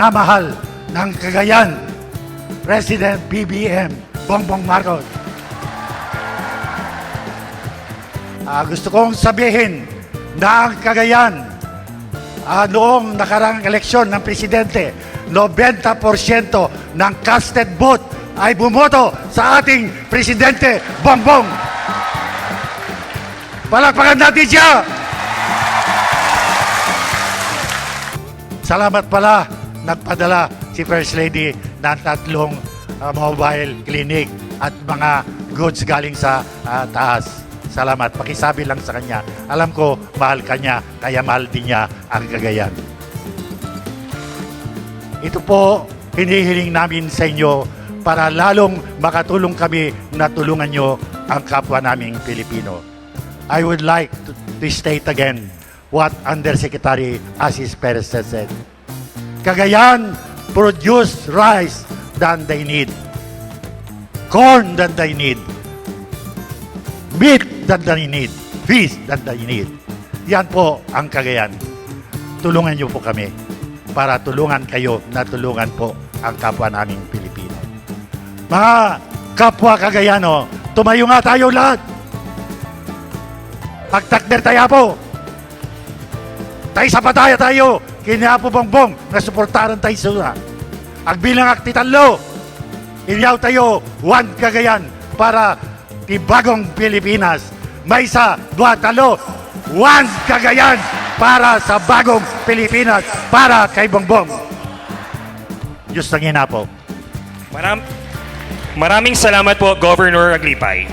minamahal ng Cagayan, President BBM Bongbong Marcos. Ah, gusto kong sabihin na ang Cagayan ah, noong nakarang eleksyon ng presidente, 90% ng casted vote ay bumoto sa ating presidente Bongbong. Palakpakan natin siya! Salamat pala nagpadala si First Lady ng tatlong uh, mobile clinic at mga goods galing sa uh, taas. Salamat. Pakisabi lang sa kanya. Alam ko, mahal ka niya, kaya mahal din niya ang Cagayan. Ito po, hinihiling namin sa inyo para lalong makatulong kami na tulungan nyo ang kapwa naming Pilipino. I would like to, to state again what Undersecretary Asis Perez said. Cagayan produce rice than they need, corn than they need, meat than they need, fish than they need. Yan po ang Cagayan. Tulungan niyo po kami para tulungan kayo na tulungan po ang kapwa naming Pilipino. Mga kapwa Cagayano, tumayo nga tayo lahat. Pagtakder tayo po. Tayo sa pataya tayo. Kinapo bongbong na suportaran tayo sa Ang bilang aktitanlo. Inyaw tayo, one Cagayan para tibagong Pilipinas. May sa dua talo, one Cagayan para sa bagong Pilipinas para kay Bongbong. Diyos ang po. Maram Maraming salamat po, Governor Aglipay.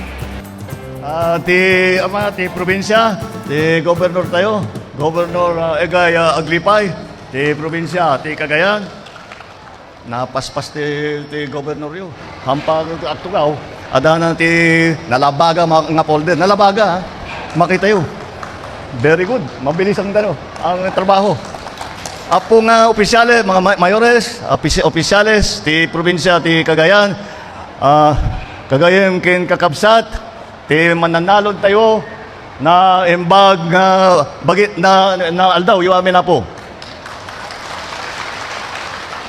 Ah, ti ama ti probinsya, ti governor tayo, Governor uh, Egay ah, Aglipay, ti probinsya, ti Cagayan. Napaspas ti, ti governor yo. Hampag at tugaw. Adana ti nalabaga mga folder. Nalabaga ha. Makita yo. Very good. Mabilis ang dano, ang trabaho. Apo nga opisyales, mga ma- mayores, opis- opisyales, ti probinsya, ti Cagayan, ah, Cagayan kin kakabsat, ti mananalod tayo na embag nga bagit na, na aldaw, yung amin na po.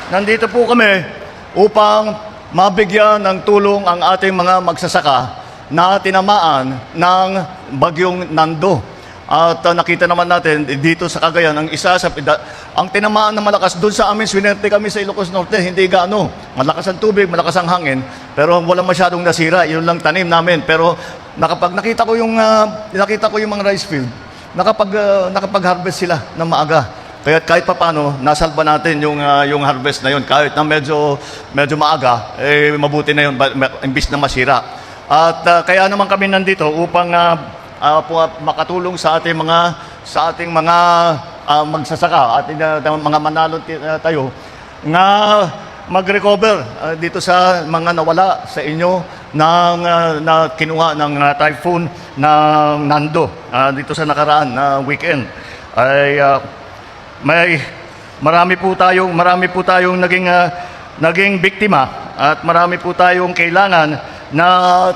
Nandito po kami upang mabigyan ng tulong ang ating mga magsasaka na tinamaan ng bagyong Nando. At uh, nakita naman natin dito sa Cagayan, ang isa sa da- ang tinamaan na malakas doon sa amin, swinerte kami sa Ilocos Norte, hindi gaano. Malakas ang tubig, malakas ang hangin, pero wala masyadong nasira, yun lang tanim namin. Pero nakapag nakita ko yung uh, nakita ko yung mga rice field, nakapag uh, nakapag-harvest sila ng maaga. Kaya kahit papano, nasalba natin yung, ah, yung harvest na yun. Kahit na medyo, medyo maaga, eh, mabuti na yun, imbis na masira. At ah, kaya naman kami nandito upang ah, po- makatulong sa ating mga sa ating mga ah, magsasaka at uh, mga manalo ah, tayo nga mag-recover ah, dito sa mga nawala sa inyo ng ah, na kinuha ng ah, typhoon ng Nando ah, dito sa nakaraan na weekend ay ah, may marami po tayong marami po tayong naging ah, naging biktima at marami po tayong kailangan na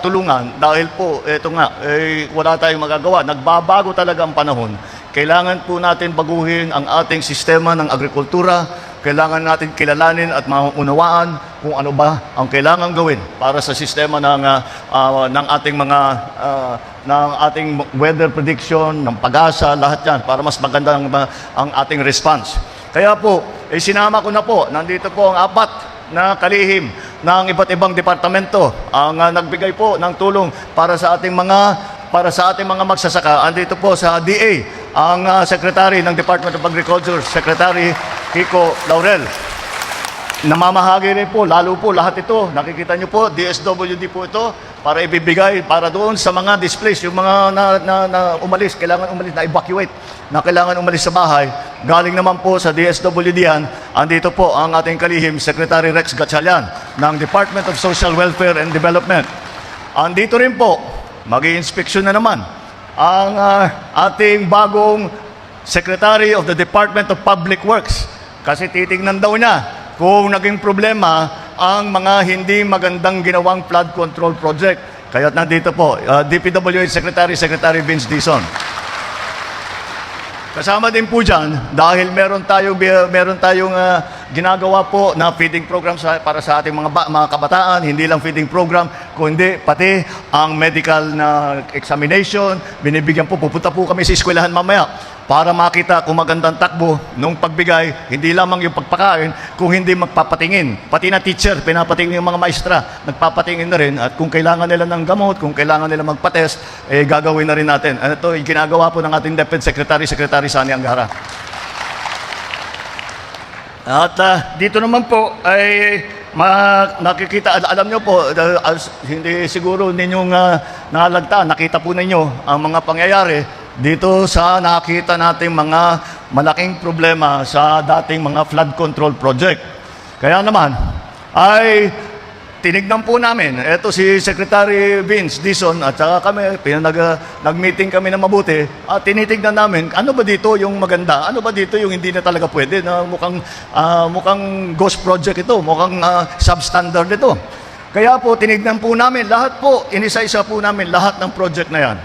tulungan. Dahil po ito nga eh, wala tayong magagawa. Nagbabago talaga ang panahon. Kailangan po natin baguhin ang ating sistema ng agrikultura kailangan natin kilalanin at maunawaan kung ano ba ang kailangan gawin para sa sistema ng ah, ah, ng ating mga ah, ng ating weather prediction, ng pag-asa, lahat 'yan para mas maganda ang, ang ating response. Kaya po, eh, sinama ko na po, nandito po ang apat na kalihim ng iba't ibang departamento ang ah, nagbigay po ng tulong para sa ating mga para sa ating mga magsasaka. Andito po sa DA ang ah, Secretary ng Department of Agriculture, Secretary Kiko Laurel. namamahagi rin po, lalo po lahat ito, nakikita nyo po, DSWD po ito, para ibibigay para doon sa mga displaced, yung mga na, na, na umalis, kailangan umalis, na evacuate, na kailangan umalis sa bahay. Galing naman po sa DSWD yan, andito po ang ating kalihim, Secretary Rex Gatchalian ng Department of Social Welfare and Development. Andito rin po, mag inspection na naman, ang ah, ating bagong Secretary of the Department of Public Works. Kasi titignan daw niya kung naging problema ang mga hindi magandang ginawang flood control project. Kaya nandito po, uh, DPWH Secretary, Secretary Vince Dizon. Kasama din po dyan, dahil meron tayong, meron tayong ah, ginagawa po na feeding program sa, para sa ating mga, ba, mga kabataan, hindi lang feeding program, kundi pati ang medical na examination, binibigyan po, pupunta po kami sa eskwelahan mamaya para makita kung magandang takbo nung pagbigay, hindi lamang yung pagpakain, kung hindi magpapatingin. Pati na teacher, pinapatingin yung mga maestra, nagpapatingin na rin, at kung kailangan nila ng gamot, kung kailangan nila magpatest, eh gagawin na rin natin. Ano ito, ginagawa po ng ating DepEd Secretary, Secretary Sani Angara. At ah, dito naman po ay ma- nakikita, al- alam nyo po, uh, as- hindi siguro ninyong uh, nalagta, nakita po ninyo ang mga pangyayari dito sa nakita nating mga malaking problema sa dating mga flood control project. Kaya naman, ay tinignan po namin, eto si Secretary Vince Dison at saka kami, pinag, nag-meeting kami na mabuti at tinitignan namin, ano ba dito yung maganda? Ano ba dito yung hindi na talaga pwede? Na mukhang, ah, mukhang ghost project ito, mukhang ah, substandard ito. Kaya po, tinignan po namin, lahat po, inisa-isa po namin lahat ng project na yan.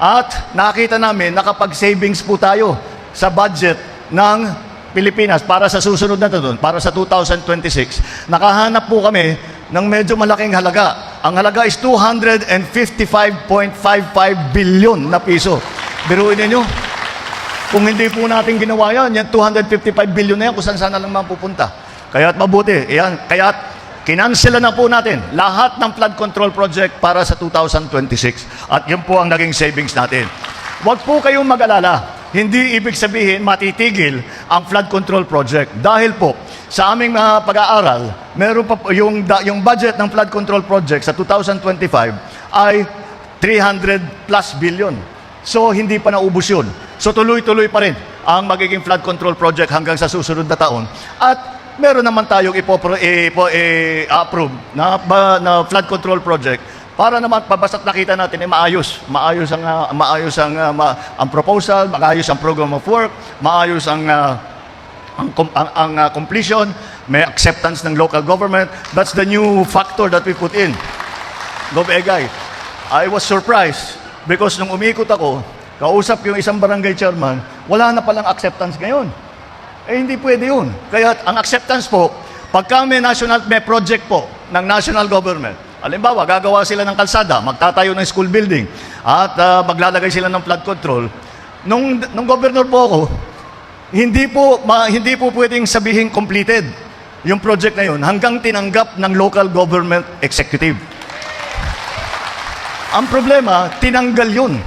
At nakita namin, nakapag-savings po tayo sa budget ng Pilipinas para sa susunod na taon, para sa 2026. Nakahanap po kami ng medyo malaking halaga. Ang halaga is 255.55 billion na piso. Biruin ninyo, kung hindi po natin ginawa yan, yan 255 billion na yan, kung saan sana lang mapupunta. Kaya't mabuti, yan, kaya't kinansela na po natin lahat ng flood control project para sa 2026. At yun po ang naging savings natin. Huwag po kayong mag-alala. Hindi ibig sabihin matitigil ang flood control project. Dahil po, sa aming mga pag-aaral, meron pa po, yung, yung budget ng flood control project sa 2025 ay 300 plus billion. So, hindi pa naubos yun. So, tuloy-tuloy pa rin ang magiging flood control project hanggang sa susunod na taon. At meron naman tayong ipo- ipo- i-approve na, na flood control project para naman pabasta't nakita natin ay maayos. Maayos ang, ah, maayos ang, ah, ma- ang proposal, maayos ang program of work, maayos ang, ah, ang, ang, ang, ah, completion, may acceptance ng local government. That's the new factor that we put in. Gov. Egay, I was surprised because nung umikot ako, kausap yung isang barangay chairman, wala na palang acceptance ngayon. Eh hindi pwede yun. Kaya ang acceptance po, pagka may national, may project po ng national government, Halimbawa, gagawa sila ng kalsada, magtatayo ng school building, at ah, maglalagay sila ng flood control. Nung, nung governor po ako, hindi po, ma, hindi po pwedeng sabihin completed yung project na yun hanggang tinanggap ng local government executive. Ang problema, tinanggal yun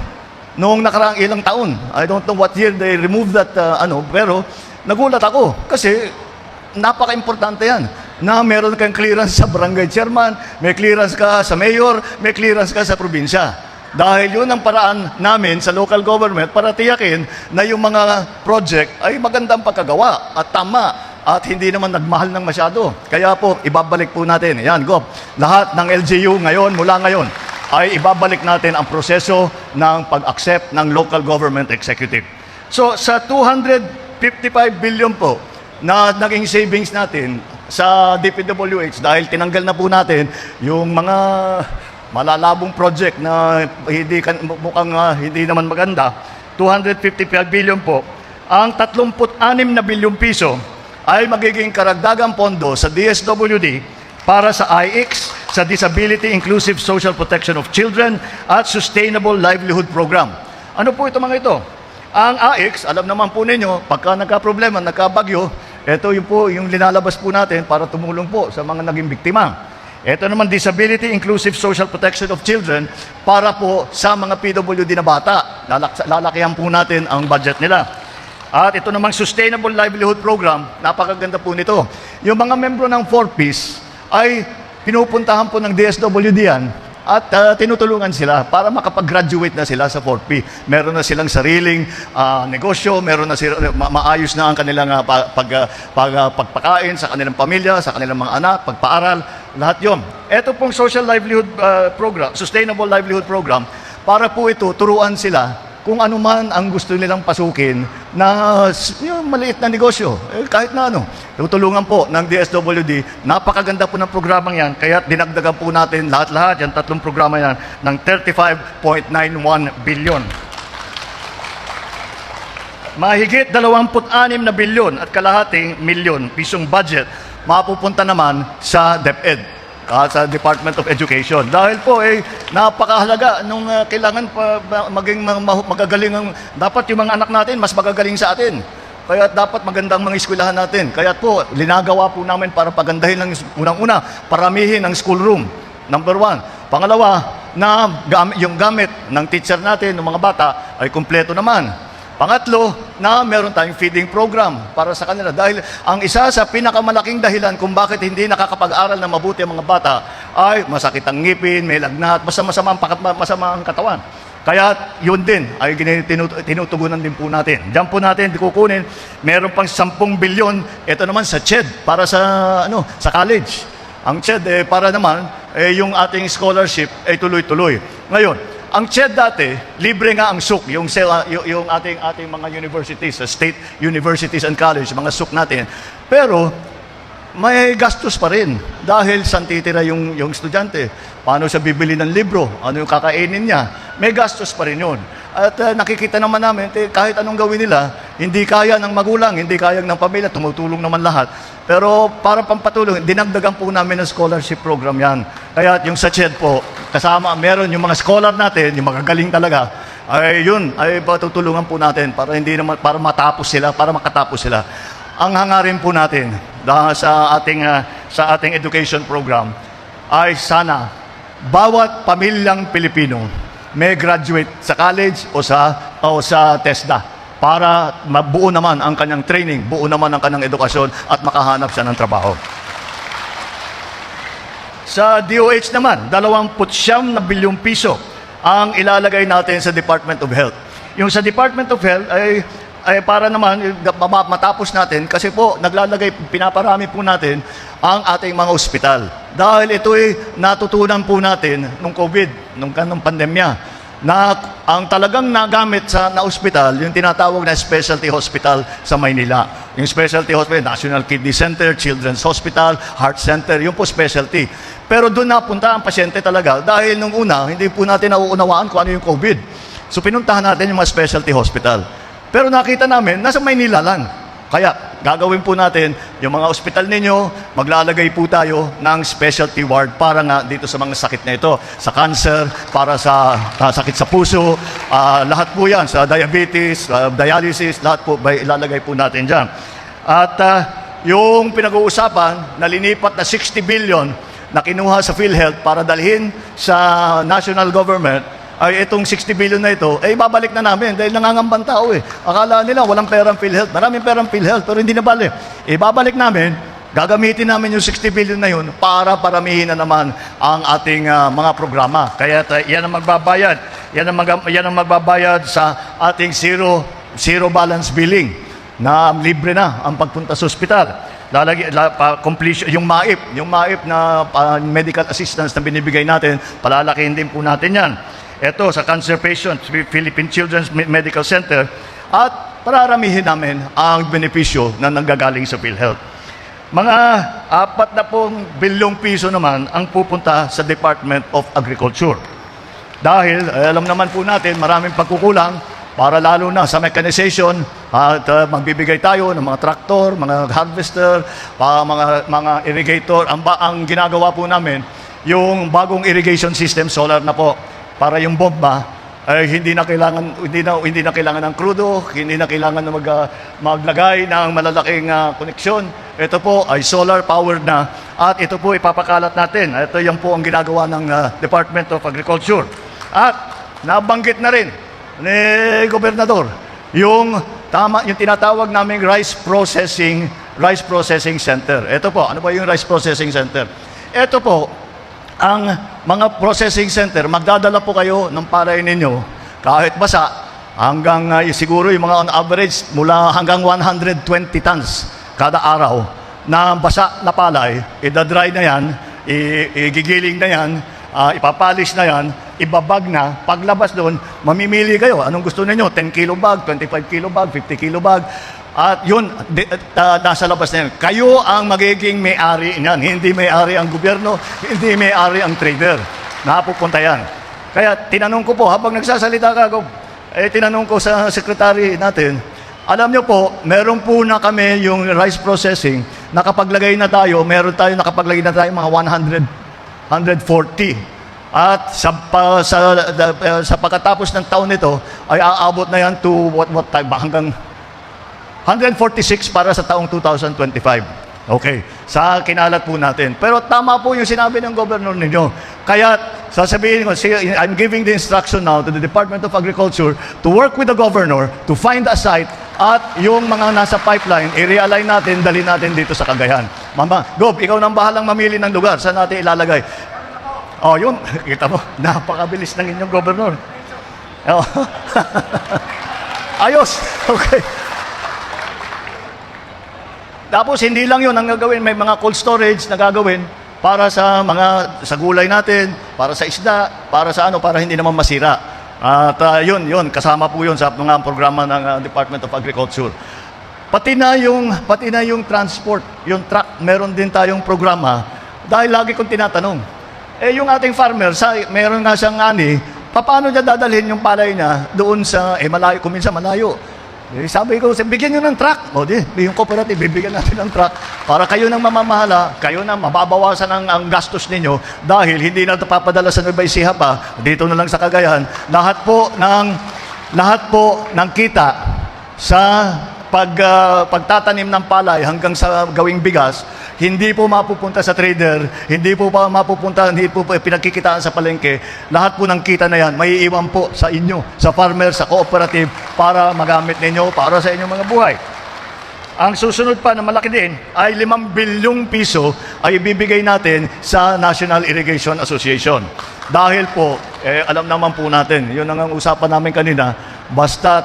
noong nakaraang ilang taon. I don't know what year they removed that, uh, ano, pero nagulat ako kasi napaka-importante yan na meron kang clearance sa barangay chairman, may clearance ka sa mayor, may clearance ka sa probinsya. Dahil yun ang paraan namin sa local government para tiyakin na yung mga project ay magandang pagkagawa at tama at hindi naman nagmahal ng masyado. Kaya po, ibabalik po natin. Yan, Gov. Lahat ng LGU ngayon, mula ngayon, ay ibabalik natin ang proseso ng pag-accept ng local government executive. So, sa 255 billion po na naging savings natin sa DPWH dahil tinanggal na po natin yung mga malalabong project na hindi mukhang ah, hindi naman maganda, 255 billion po, ang 36 na bilyong piso ay magiging karagdagang pondo sa DSWD para sa IX, sa Disability Inclusive Social Protection of Children at Sustainable Livelihood Program. Ano po ito mga ito? Ang AX, alam naman po ninyo, pagka nagka-problema, nagka-bagyo, ito yung po yung linalabas po natin para tumulong po sa mga naging biktima. Ito naman, Disability Inclusive Social Protection of Children para po sa mga PWD na bata. Lalak- lalakihan po natin ang budget nila. At ito namang Sustainable Livelihood Program, napakaganda po nito. Yung mga membro ng 4Ps ay pinupuntahan po ng DSWD yan at ah, tinutulungan sila para makapag-graduate na sila sa 4P. Meron na silang sariling ah, negosyo, meron na sila, ma- maayos na ang kanilang pa- pag, ah, pag, pagpakain sa kanilang pamilya, sa kanilang mga anak, pagpaaral, lahat yon. Ito pong Social Livelihood ah, Program, Sustainable Livelihood Program, para po ito, turuan sila kung ano man ang gusto nilang pasukin na yung maliit na negosyo, eh, kahit na ano, tutulungan po ng DSWD. Napakaganda po ng programang yan, kaya dinagdagan po natin lahat-lahat, yung tatlong programa yan, ng 35.91 billion. Mahigit 26 na bilyon at kalahating milyon pisong budget mapupunta naman sa DepEd ah, sa Department of Education. Dahil po eh napakahalaga nung ah, kailangan pa maging ma- ma- magagaling ang dapat yung mga anak natin mas magagaling sa atin. Kaya dapat magandang mga eskwelahan natin. Kaya po, linagawa po namin para pagandahin ng unang-una, paramihin ang schoolroom. Number one. Pangalawa, na gam- yung gamit ng teacher natin, ng mga bata, ay kumpleto naman. Pangatlo, na meron tayong feeding program para sa kanila. Dahil ang isa sa pinakamalaking dahilan kung bakit hindi nakakapag-aral na mabuti ang mga bata ay masakit ang ngipin, may lagnat, basta masama ang, masama ang katawan. Kaya yun din ay tinut- tinutugunan din po natin. Diyan po natin kukunin, meron pang 10 bilyon, ito naman sa CHED para sa ano sa college. Ang CHED eh, para naman eh, yung ating scholarship ay tuloy-tuloy. Ngayon, ang CHED dati, libre nga ang SUK, yung, yung, ating, ating mga universities, state universities and college, mga SUK natin. Pero, may gastos pa rin dahil saan titira yung, yung estudyante. Paano siya bibili ng libro? Ano yung kakainin niya? May gastos pa rin yun. At uh, nakikita naman namin, eh, kahit anong gawin nila, hindi kaya ng magulang, hindi kaya ng pamilya, tumutulong naman lahat. Pero para pampatulong, dinagdagan po namin ng scholarship program yan. Kaya yung sa CHED po, kasama, meron yung mga scholar natin, yung magagaling talaga, ay yun, ay patutulungan po natin para hindi naman, para matapos sila, para makatapos sila. Ang hangarin po natin dahil sa ating ah, sa ating education program ay sana bawat pamilyang Pilipino may graduate sa college o sa o sa TESDA para mabuo naman ang kanyang training, buo naman ang kanyang edukasyon at makahanap siya ng trabaho. Sa DOH naman, 29 na bilyong piso ang ilalagay natin sa Department of Health. Yung sa Department of Health ay ay para naman eh, ma- matapos natin kasi po naglalagay pinaparami po natin ang ating mga ospital. Dahil ito ay natutunan po natin nung COVID, nung kanong pandemya na ang talagang nagamit sa na ospital, yung tinatawag na specialty hospital sa Maynila. Yung specialty hospital, National Kidney Center, Children's Hospital, Heart Center, yung po specialty. Pero doon napunta ang pasyente talaga dahil nung una, hindi po natin nauunawaan kung ano yung COVID. So pinuntahan natin yung mga specialty hospital. Pero nakita namin, nasa Maynila lang. Kaya gagawin po natin yung mga ospital ninyo, maglalagay po tayo ng specialty ward para nga dito sa mga sakit na ito. Sa cancer, para sa ah, sakit sa puso, ah, lahat po yan. Sa diabetes, ah, dialysis, lahat po ba, ilalagay po natin dyan. At ah, yung pinag-uusapan, nalinipat na 60 billion na kinuha sa PhilHealth para dalhin sa national government, ay itong 60 billion na ito, eh babalik na namin dahil nangangambang tao eh. Akala nila walang perang PhilHealth. Maraming perang PhilHealth pero hindi na bali. Eh babalik namin, gagamitin namin yung 60 billion na yun para paramihin na naman ang ating ah, mga programa. Kaya yan ang magbabayad. Yan ang, mag- yan ang magbabayad sa ating zero, zero balance billing na libre na ang pagpunta sa ospital. Lalagi, la, pa, completion, yung MAIP, yung MAIP na pa- medical assistance na binibigay natin, palalakihin din po natin yan. Ito sa cancer patients, Philippine Children's Me- Medical Center, at pararamihin namin ang benepisyo na nanggagaling sa PhilHealth. Mga apat na pong bilyong piso naman ang pupunta sa Department of Agriculture. Dahil eh, alam naman po natin, maraming pagkukulang para lalo na sa mechanization at uh, magbibigay tayo ng mga traktor, mga harvester, pa, mga mga irrigator. Ang ba ang ginagawa po namin, yung bagong irrigation system solar na po para yung bomba ay hindi na kailangan hindi na hindi na kailangan ng krudo, hindi na kailangan na mag, ah, maglagay ng malalaking ah, koneksyon. Ito po ay solar powered na at ito po ipapakalat natin. Ito yan po ang ginagawa ng ah, Department of Agriculture. At nabanggit na rin ni gobernador yung tama yung tinatawag naming rice processing rice processing center. Ito po, ano ba yung rice processing center? Ito po, ang mga processing center, magdadala po kayo ng palay ninyo kahit basa hanggang uh, siguro yung mga on average mula hanggang 120 tons kada araw na basa na palay, idadry na yan, igigiling na yan, ah, ipapalis na yan, ibabag na, paglabas doon, mamimili kayo. Anong gusto ninyo? 10 kilo bag, 25 kilo bag, 50 kilo bag. At yun, di, ah, nasa labas na yan. Kayo ang magiging may-ari niyan. Hindi may-ari ang gobyerno, hindi may-ari ang trader. Napupunta yan. Kaya tinanong ko po, habang nagsasalita ka, Gob, eh, tinanong ko sa secretary natin, alam niyo po, meron po na kami yung rice processing, nakapaglagay na tayo, meron tayo nakapaglagay na tayo mga 100, 140. At sa, pa, sa, uh, sa pagkatapos ng taon nito, ay aabot na yan to what, what time? Hanggang 146 para sa taong 2025. Okay, sa kinalat po natin. Pero tama po yung sinabi ng governor ninyo. Kaya sasabihin ko, I'm giving the instruction now to the Department of Agriculture to work with the governor to find a site at yung mga nasa pipeline, i-realign natin, dali natin dito sa Cagayan. Mama, Gob, ikaw nang bahalang mamili ng lugar. Saan natin ilalagay? Oh, yun. Kita mo, napakabilis ng inyong governor. Oh. Ayos. Okay. Tapos hindi lang yun ang gagawin, may mga cold storage na gagawin para sa mga sa gulay natin, para sa isda, para sa ano, para hindi naman masira. At ah, yun, yun, kasama po yun sa mga programa ng ah, Department of Agriculture. Pati na yung pati na yung transport, yung truck, meron din tayong programa dahil lagi kong tinatanong. Eh yung ating farmer, sa meron nga siyang ani, paano niya dadalhin yung palay niya doon sa eh malayo, kung minsan malayo. Eh, sabi ko, bigyan nyo ng truck. O di, yung cooperative, bibigyan natin ng truck para kayo nang mamamahala, kayo na mababawasan ang, ang gastos ninyo dahil hindi na papadala sa Nueva Ecija pa, dito na lang sa Cagayan. Lahat po ng, lahat po ng kita sa pag, ah, pagtatanim ng palay hanggang sa gawing bigas, hindi po mapupunta sa trader, hindi po pa mapupunta, hindi po pinagkikitaan sa palengke. Lahat po ng kita na yan, may iwan po sa inyo, sa farmer, sa cooperative, para magamit ninyo, para sa inyong mga buhay. Ang susunod pa na malaki din ay 5 bilyong piso ay ibibigay natin sa National Irrigation Association. Dahil po, eh, alam naman po natin, yun ang usapan namin kanina, basta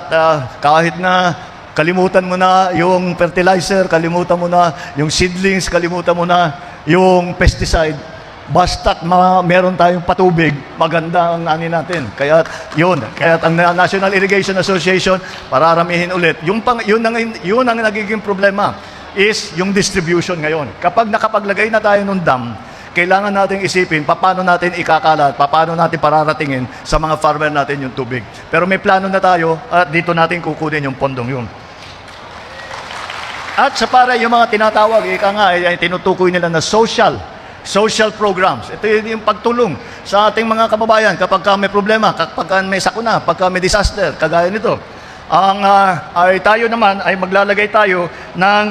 kahit na kalimutan mo na yung fertilizer, kalimutan mo na yung seedlings, kalimutan mo na yung pesticide, basta't ma- meron tayong patubig, maganda ang ani natin. Kaya yun, kaya ang Na- National Irrigation Association, pararamihin ulit. Yung pang, yun, ang, yun ang nagiging problema is yung distribution ngayon. Kapag nakapaglagay na tayo ng dam, kailangan nating isipin paano natin ikakalat, paano natin pararatingin sa mga farmer natin yung tubig. Pero may plano na tayo at dito natin kukunin yung pondong yun. At sa para yung mga tinatawag, ika nga, ay, ay tinutukoy nila na social, social programs. Ito yun yung pagtulong sa ating mga kababayan kapag ka may problema, kapag ka may sakuna, kapag ka may disaster, kagaya nito. Ang ah, ay tayo naman ay maglalagay tayo ng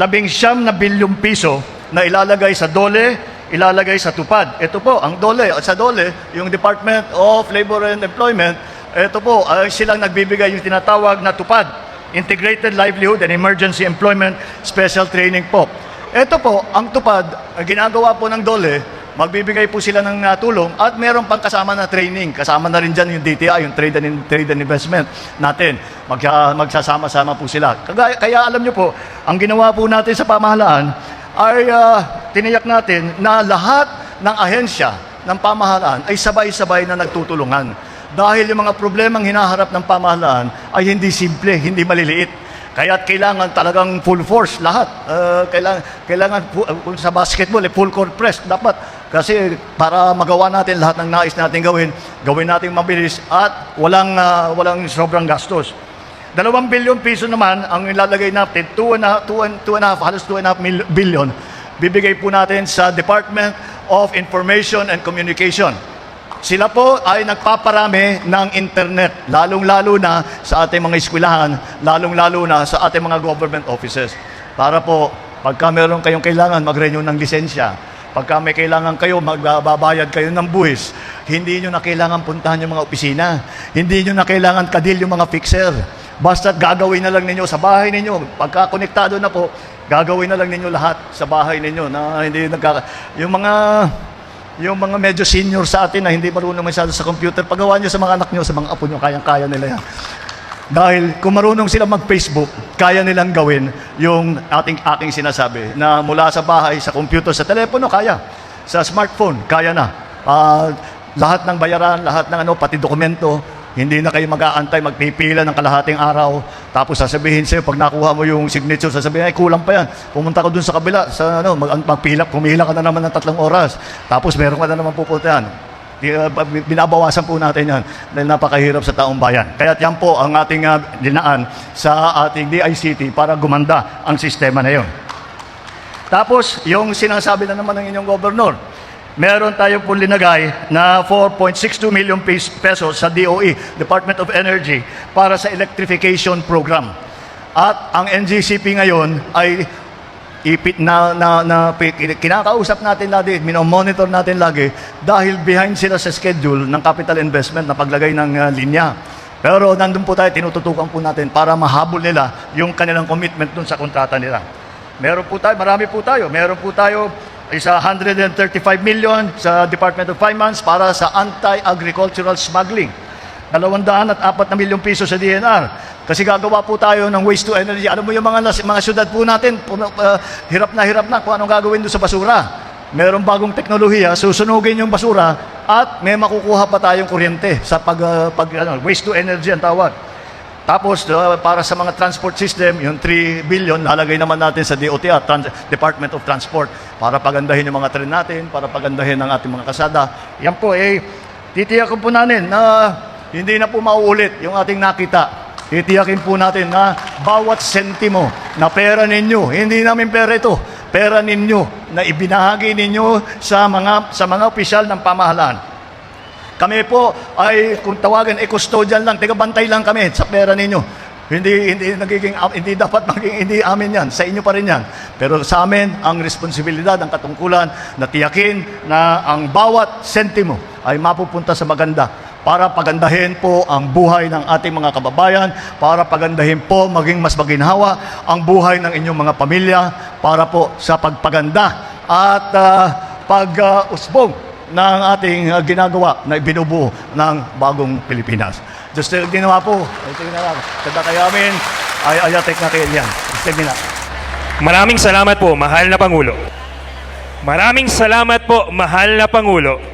labing siyam na bilyong piso na ilalagay sa DOLE, ilalagay sa TUPAD. Ito po, ang DOLE, sa DOLE, yung Department of Labor and Employment, ito po, ay silang nagbibigay yung tinatawag na TUPAD, Integrated Livelihood and Emergency Employment Special Training po. Ito po, ang TUPAD, ginagawa po ng DOLE, magbibigay po sila ng uh, tulong at meron pang kasama na training. Kasama na rin dyan yung DTI, yung Trade and, Trade and Investment natin. Mag, magsasama-sama po sila. Kaya, kaya alam nyo po, ang ginawa po natin sa pamahalaan ay uh, tiniyak natin na lahat ng ahensya ng pamahalaan ay sabay-sabay na nagtutulungan. Dahil yung mga problemang hinaharap ng pamahalaan ay hindi simple, hindi maliliit. Kaya kailangan talagang full force lahat. Uh, kailangan kailangan uh, sa basketball eh, full court press dapat kasi para magawa natin lahat ng nais natin gawin, gawin natin mabilis at walang uh, walang sobrang gastos. Dalawang bilyon piso naman ang ilalagay natin, two and a, two and, two and a half, halos two and a half mil- billion, bibigay po natin sa Department of Information and Communication. Sila po ay nagpaparami ng internet, lalong-lalo na sa ating mga eskwelahan, lalong-lalo na sa ating mga government offices. Para po, pagka meron kayong kailangan mag-renew ng lisensya, pagka may kailangan kayo, magbabayad kayo ng buwis, hindi nyo na kailangan puntahan yung mga opisina. Hindi nyo na kailangan kadil yung mga fixer. Basta gagawin na lang ninyo sa bahay ninyo. Pagka konektado na po, gagawin na lang ninyo lahat sa bahay ninyo na hindi nagkaka... Yung mga yung mga medyo senior sa atin na hindi marunong masyado sa computer, pagawa nyo sa mga anak nyo, sa mga apo nyo, kayang-kaya nila yan. Dahil kung marunong sila mag-Facebook, kaya nilang gawin yung ating aking sinasabi na mula sa bahay, sa computer, sa telepono, kaya. Sa smartphone, kaya na. Ah, lahat ng bayaran, lahat ng ano, pati dokumento, hindi na kayo mag-aantay, magpipila ng kalahating araw. Tapos sasabihin sa'yo, pag nakuha mo yung signature, sasabihin, ay kulang pa yan. Pumunta ka dun sa kabila, sa ano, mag, magpila, pumila ka na naman ng tatlong oras. Tapos meron ka na naman pupuntahan. Uh, binabawasan po natin yan dahil napakahirap sa taong bayan. Kaya yan po ang ating uh, dinaan sa ating DICT para gumanda ang sistema na yon. Tapos, yung sinasabi na naman ng inyong gobernador, meron tayo po linagay na 4.62 million pes- pesos sa DOE, Department of Energy, para sa electrification program. At ang NGCP ngayon ay ipit na, na, na kinakausap natin lagi, minomonitor natin lagi dahil behind sila sa schedule ng capital investment na paglagay ng uh, linya. Pero nandun po tayo, tinututukan po natin para mahabol nila yung kanilang commitment dun sa kontrata nila. Meron po tayo, marami po tayo. Meron po tayo isa 135 million sa Department of Finance para sa anti-agricultural smuggling. 204 na milyong piso sa DNR. Kasi gagawa po tayo ng waste to energy. Alam mo yung mga, mga syudad po natin, puno, uh, hirap na hirap na kung anong gagawin doon sa basura. Meron bagong teknolohiya, susunugin yung basura at may makukuha pa tayong kuryente sa pag, uh, pag ano, waste to energy ang tawag. Tapos, para sa mga transport system, yung 3 billion, lalagay naman natin sa DOTR, Trans- Department of Transport, para pagandahin yung mga tren natin, para pagandahin ang ating mga kasada. Yan po, eh, titiyakin po natin na hindi na po mauulit yung ating nakita. Titiyakin po natin na bawat sentimo na pera ninyo, hindi namin pera ito, pera ninyo na ibinahagi ninyo sa mga sa mga opisyal ng pamahalaan. Kami po ay kung tawagan ay custodian lang, taga-bantay lang kami sa pera ninyo. Hindi hindi nagiging hindi dapat maging hindi amin 'yan. Sa inyo pa rin 'yan. Pero sa amin ang responsibilidad, ang katungkulan na tiyakin na ang bawat sentimo ay mapupunta sa maganda para pagandahin po ang buhay ng ating mga kababayan, para pagandahin po maging mas maginhawa ang buhay ng inyong mga pamilya, para po sa pagpaganda at uh, pag-usbong ng ating uh, ginagawa na ibinubuo ng bagong Pilipinas. Diyos na ginawa po. Ito ginawa. Kada kaya amin, ay ayatek na kayo yan. Diyos na. Maraming salamat po, mahal na Pangulo. Maraming salamat po, mahal na Pangulo.